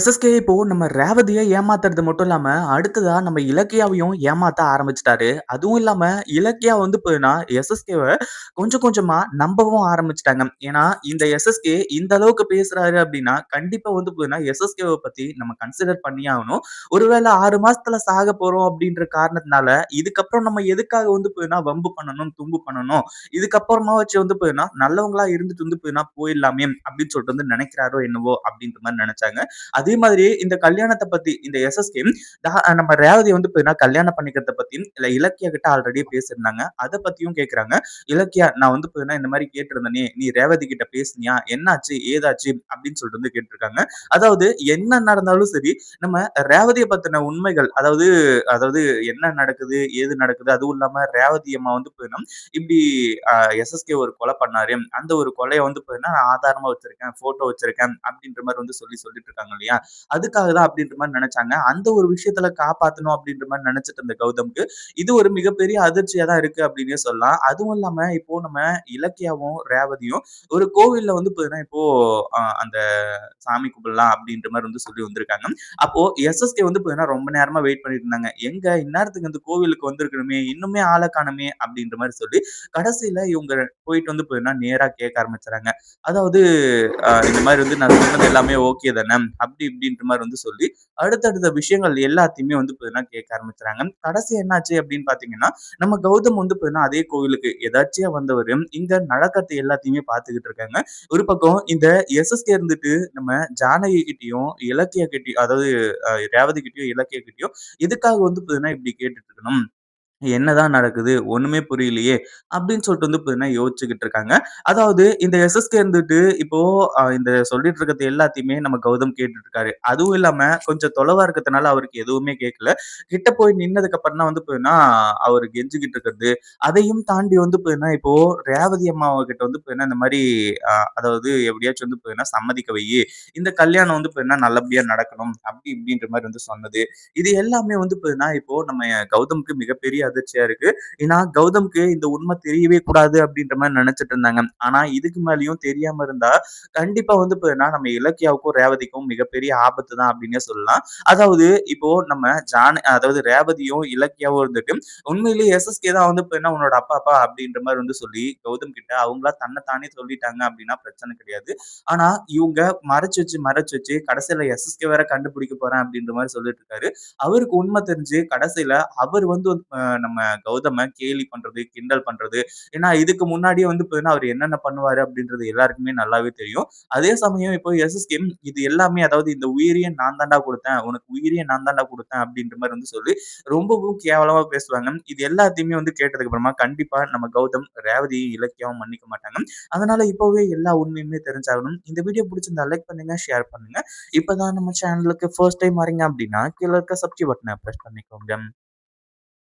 SSK இப்போ நம்ம ரேவதியை ஏமாத்துறது மட்டும் இல்லாம, அடுத்ததா நம்ம இலக்கியாவையும் ஏமாத்த ஆரம்பிச்சிட்டாரு அதுவும் இல்லாம இலக்கியா வந்து போயினா எஸ்எஸ்கேவை கொஞ்சம் கொஞ்சமா நம்பவும் ஆரம்பிச்சிட்டாங்க ஏன்னா, இந்த எஸ்எஸ்கே இந்த அளவுக்கு பேசுறாரு அப்படின்னா கண்டிப்பா வந்து பார்த்தீங்கன்னா, எஸ்எஸ்கேவை பத்தி நம்ம கன்சிடர் பண்ணியே ஆகணும். ஒருவேளை ஆறு மாசத்துல சாக போறோம் அப்படின்ற காரணத்தினால, இதுக்கப்புறம் நம்ம எதுக்காக வந்து பார்த்தீங்கன்னா, வம்பு பண்ணணும், தும்பு பண்ணணும். இதுக்கப்புறமா வச்சு வந்து பார்த்தீங்கன்னா, நல்லவங்களா இருந்துட்டு வந்து பார்த்தீங்கன்னா, போயிடலாமே அப்படின்னு சொல்லிட்டு வந்து நினைக்கிறாரோ என்னவோ அப்படின்ற மாதிரி நினைச்சாங்க அது அதே மாதிரி இந்த கல்யாணத்தை பத்தி இந்த எஸ்எஸ்கே நம்ம ரேவதி வந்து கல்யாணம் பண்ணிக்கிறத பத்தி இல்ல இலக்கிய கிட்ட ஆல்ரெடி பேசியிருந்தாங்க. அத பத்தியும் கேட்கறாங்க. இலக்கியா நான் வந்து இந்த மாதிரி கேட்டிருந்தனே, நீ ரேவதி கிட்ட பேசினியா? என்னாச்சு? ஏதாச்சு? அப்படின்னு சொல்லிட்டு வந்து கேட்டிருக்காங்க. அதாவது என்ன நடந்தாலும் சரி, நம்ம ரேவதியை பத்தின உண்மைகள் அதாவது அதாவது என்ன நடக்குது? ஏது நடக்குது? அதுவும் இல்லாம ரேவதி அம்மா வந்து இப்படி எஸ்எஸ்கே ஒரு கொலை பண்ணாரு. அந்த ஒரு கொலையை வந்து நான் ஆதாரமா வச்சிருக்கேன். போட்டோ வச்சிருக்கேன். அப்படின்ற மாதிரி வந்து சொல்லி சொல்லிட்டு இருக்காங்க இல்லையா? அதுக்காக தான் அப்படின்ற மாதிரி நினைச்சாங்க அந்த ஒரு விஷயத்துல காப்பாத்தணும் அப்படின்ற மாதிரி நினைச்சிட்டு இருந்த கௌதம்க்கு, இது ஒரு மிகப்பெரிய அதிர்ச்சியா தான் இருக்கு அப்படின்னே சொல்லலாம். அதுவும் இல்லாம இப்போ நம்ம இலக்கியாவும், ரேவதியும் ஒரு கோவில்ல வந்து பார்த்தீங்கன்னா, இப்போ அந்த சாமி கும்பிடலாம் அப்படின்ற மாதிரி வந்து சொல்லி வந்திருக்காங்க. அப்போ எஸ்எஸ்கே வந்து பார்த்தீங்கன்னா, ரொம்ப நேரமா வெயிட் பண்ணிட்டு இருந்தாங்க. எங்க இந்நேரத்துக்கு அந்த கோவிலுக்கு வந்திருக்கணுமே, இன்னுமே ஆளை காணமே அப்படின்ற மாதிரி சொல்லி, கடைசியில இவங்க போயிட்டு வந்து பார்த்தீங்கன்னா, நேரா கேட்க ஆரம்பிச்சுறாங்க. அதாவது இந்த மாதிரி வந்து நான் சொன்னது எல்லாமே ஓகே தானே? அப்படி இப்படின்ற மாதிரி வந்து சொல்லி, அடுத்தடுத்த விஷயங்கள் எல்லாத்தையுமே வந்து பார்த்தீங்கன்னா கேட்க ஆரம்பிச்சுறாங்க. கடைசி என்னாச்சு அப்படின்னு பார்த்தீங்கன்னா, நம்ம கௌதம் வந்து பார்த்தீங்கன்னா, அதே கோவிலுக்கு எதாச்சியா வந்தவர் இங்க நடக்கத்த எல்லாத்தையுமே பார்த்துக்கிட்டு இருக்காங்க. ஒரு பக்கம் இந்த எஸ்எஸ்கே இருந்துட்டு நம்ம ஜானகி கிட்டயும், இலக்கிய கிட்டயும் அதாவது ரேவதி கிட்டயும், இலக்கிய கிட்டயும் எதுக்காக வந்து பார்த்தீங்கன்னா, இப்படி கேட்டுட்டு இருக்கணும்? என்னதான் நடக்குது? ஒண்ணுமே புரியலையே! அப்படின்னு சொல்லிட்டு வந்து பார்த்தீங்கன்னா யோசிச்சுக்கிட்டு இருக்காங்க. அதாவது இந்த எஸ்எஸ்கே இருந்துட்டு இப்போ இந்த சொல்லிட்டு இருக்கிறது எல்லாத்தையுமே நம்ம கௌதம் கேட்டுட்டு இருக்காரு. அதுவும் இல்லாம கொஞ்சம் தொலைவா இருக்கிறதுனால அவருக்கு எதுவுமே கேட்கல. கிட்ட போய் நின்னதுக்கு அப்புறம் தான் வந்து பார்த்தீங்கன்னா, அவரு கெஞ்சிக்கிட்டு இருக்கிறது. அதையும் தாண்டி வந்து பார்த்தீங்கன்னா, இப்போ ரேவதி அம்மாவை கிட்ட வந்து பார்த்தீங்கன்னா, இந்த மாதிரி அதாவது எப்படியாச்சும் வந்து பார்த்தீங்கன்னா சம்மதிக்க வை இந்த கல்யாணம் வந்து பார்த்தீங்கன்னா நல்லபடியா நடக்கணும். அப்படி இப்படின்ற மாதிரி வந்து சொன்னது. இது எல்லாமே வந்து பார்த்தீங்கன்னா, இப்போ நம்ம கௌதமுக்கு மிகப்பெரிய அதிர்ச்சியா இருக்கு. ஏன்னா, கௌதம்க்கு இந்த உண்மை தெரியவே கூடாது அப்படின்ற மாதிரி நினைச்சிட்டு இருந்தாங்க. ஆனா, இதுக்கு மேலயும் தெரியாம இருந்தா, கண்டிப்பா வந்து நம்ம இலக்கியாவுக்கும், ரேவதிக்கும் மிகப்பெரிய ஆபத்து தான் அப்படின்னே சொல்லலாம். அதாவது இப்போ நம்ம ஜான அதாவது ரேவதியும், இலக்கியாவும் இருந்துட்டு, உண்மையிலேயே எஸ்எஸ்கே தான் வந்து என்ன உன்னோட அப்பா, அப்பா அப்படின்ற மாதிரி வந்து சொல்லி கௌதம் கிட்ட அவங்களா தன்னைத்தானே சொல்லிட்டாங்க அப்படின்னா பிரச்சனை கிடையாது. ஆனா, இவங்க மறைச்சு வச்சு, மறைச்சு வச்சு கடைசியில எஸ்எஸ்கே வேற கண்டுபிடிக்க போறேன் அப்படின்ற மாதிரி சொல்லிட்டு இருக்காரு. அவருக்கு உண்மை தெரிஞ்சு கடைசியில அவர் வந்து நம்ம கௌதம கேலி பண்றது, கிண்டல் பண்றது. ஏன்னா இதுக்கு முன்னாடியே வந்து பார்த்தீங்கன்னா, அவர் என்னென்ன பண்ணுவாரு அப்படின்றது எல்லாருக்குமே நல்லாவே தெரியும். அதே சமயம் இப்போ எஸ்எஸ்கே இது எல்லாமே அதாவது இந்த உயிரியை நான் தான்டா குடுத்தேன். உனக்கு உயிரியை நான் தான்டா குடுத்தேன் அப்படின்ற மாதிரி வந்து சொல்லி ரொம்பவும் கேவலமா பேசுவாங்க. இது எல்லாத்தையுமே வந்து கேட்டதுக்கு அப்புறமா கண்டிப்பா நம்ம கௌதம், ரேவதி இலக்கியம் மன்னிக்க மாட்டாங்க. அதனால இப்பவே எல்லா உண்மையுமே தெரிஞ்சாகணும். இந்த வீடியோ பிடிச்சிருந்தா லைக் பண்ணுங்க, ஷேர் பண்ணுங்க. இப்பதான் நம்ம சேனலுக்கு ஃபர்ஸ்ட் டைம் வரீங்க அப்படின்னா, கீழ இருக்க சப்ஸ்கிரைப் பட்டனை ப்ரெஸ் பண்ணிக்கோங்க.